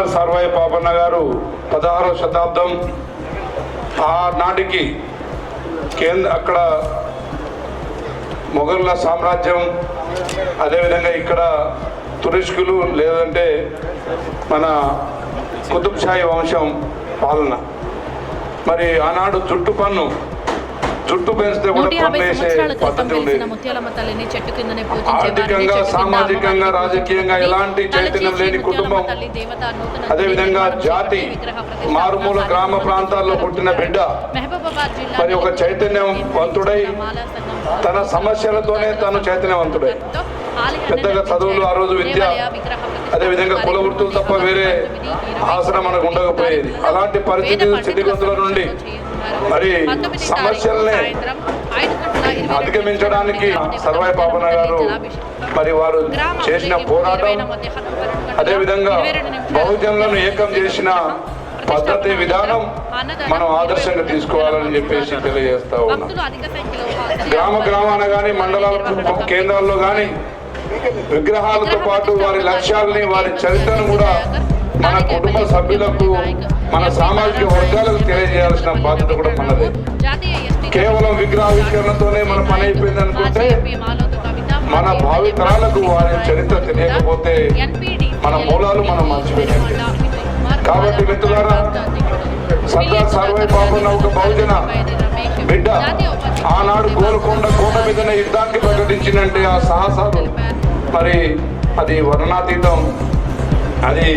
మల్లార్ సర్వాయి పాపన్న గారు పదహారవ శతాబ్దం ఆనాటికి కేంద్ర అక్కడ మొఘల్ల సామ్రాజ్యం అదేవిధంగా ఇక్కడ తురిష్కులు లేదంటే మన కుతుబ్షాయి వంశం పాలన. మరి ఆనాడు చుట్టుపన్ను జుట్టు పెంచితే కూడా పద్ధతి ఉండేది చెట్టు ఆర్థికంగా, సామాజికంగా, రాజకీయంగా ఎలాంటి చైతన్యం లేని కుటుంబం, అదేవిధంగా జాతి, మారుమూల గ్రామ ప్రాంతాల్లో పుట్టిన బిడ్డ మరి ఒక చైతన్యవంతుడై తన సమస్యలతోనే తను చైతన్యవంతుడై. పెద్దగా చదువులు ఆ రోజు విద్య అదేవిధంగా కుల వృత్తులు తప్ప వేరే ఆసనం మనకు ఉండకపోయేది. అలాంటి పరిస్థితి స్థితిగతుల నుండి మరి సమస్యల్ని అధిగమించడానికి సర్వాయి పాపన్న గారు మరి వారు చేసిన పోరాటం అదేవిధంగా బహుజనులను ఏకం చేసిన పద్ధతి విధానం మనం ఆదర్శంగా తీసుకోవాలని చెప్పేసి తెలియజేస్తా ఉన్నాం. గ్రామ గ్రామాన కానీ మండలాల కేంద్రాల్లో కానీ విగ్రహాలతో పాటు వారి లక్ష్యాలని వారి చరిత్రను కూడా మన కుటుంబ సభ్యులకు మన సామాజిక వర్గాలకు తెలియజేయాల్సిన బాధ్యత కూడా మనది. కేవలం విగ్రహావిష్కరణతోనే మన పని అయిపోయింది అనుకుంటే మన భావి తరాలకు వారి చరిత్ర తెలియకపోతే మన మూలాలు మనం మర్చిపోయాం. కాబట్టి మిత్రులారా సర్దార్ సర్వై బాబున్న ఒక బహుజన బిడ్డ. ఆనాడు గోల్కొండ కోట మీదనే యుద్ధానికి ప్రకటించినంటే ఆ సాహసాలు. మరి అది వర్ణాతీతం అది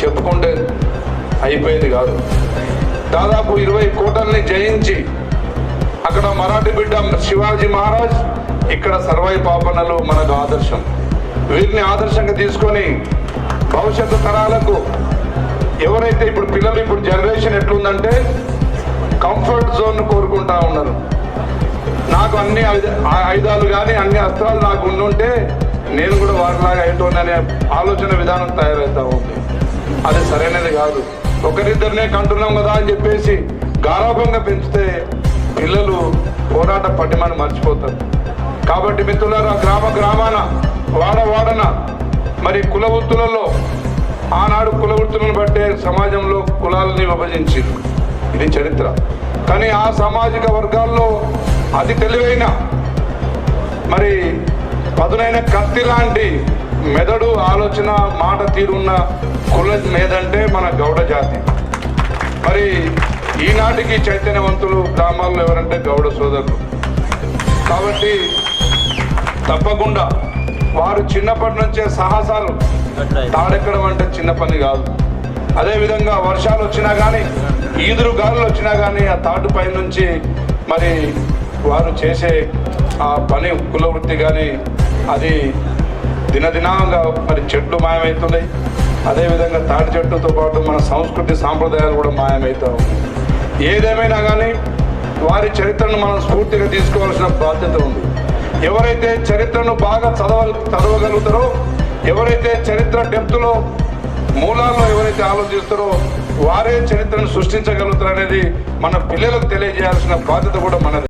చెప్పుకుంటే అయిపోయేది కాదు. దాదాపు ఇరవై కోటల్ని జయించి అక్కడ మరాఠీ బిడ్డ శివాజీ మహారాజ్ ఇక్కడ సర్వై పాపనలు మనకు ఆదర్శం. వీరిని ఆదర్శంగా తీసుకొని భవిష్యత్తు తరాలకు ఎవరైతే ఇప్పుడు పిల్లలు ఇప్పుడు జనరేషన్ ఎట్లుందంటే కంఫర్ట్ జోన్ కోరుకుంటా ఉన్నారు. నాకు అన్ని ఆయుధాలు కానీ అన్ని అస్త్రాలు నాకు ఉండుంటే నేను కూడా వారిలాగా అయిటోని అనే ఆలోచన విధానం తయారవుతా ఉంది. అది సరైనది కాదు. ఒకరిద్దరినే కంటున్నాం కదా అని చెప్పేసి గారాభంగా పెంచితే పిల్లలు పోరాట పటిమను మర్చిపోతారు. కాబట్టి మిత్రులారా గ్రామ గ్రామాన వాడ వాడన మరి కుల వృత్తులలో ఆనాడు కుల వృత్తులను బట్టే సమాజంలో కులాలని విభజించి ఇది చరిత్ర. కానీ ఆ సామాజిక వర్గాల్లో అతి తెలివైన మరి పదునైన కత్తి లాంటి మెదడు ఆలోచన మాట తీరున్న కుల ఏదంటే మన గౌడ జాతి. మరి ఈనాటికి చైతన్యవంతులు గ్రామాల్లో ఎవరంటే గౌడ సోదరులు. కాబట్టి తప్పకుండా వారు చిన్నప్పటి నుంచే సాహసాలు. తాడెక్కడం అంటే చిన్న పని కాదు. అదేవిధంగా వర్షాలు వచ్చినా కానీ ఈదురు గాలులు వచ్చినా కానీ ఆ తాటు పై నుంచి మరి వారు చేసే ఆ పని కుల వృత్తి కానీ అది దినదినంగా మరి చెట్లు మాయమవుతున్నాయి అదేవిధంగా తాటి చెట్టుతో పాటు మన సంస్కృతి సాంప్రదాయాలు కూడా మాయమవుతాం ఏదేమైనా కానీ వారి చరిత్రను మనం స్ఫూర్తిగా తీసుకోవాల్సిన బాధ్యత ఉంది. ఎవరైతే చరిత్రను బాగా చదవ చదవగలుగుతారో ఎవరైతే చరిత్ర డెప్త్లో మూలాల్లో ఎవరైతే ఆలోచిస్తారో వారే చరిత్రను సృష్టించగలుగుతారు అనేది మన పిల్లలకు తెలియజేయాల్సిన బాధ్యత కూడా మనది.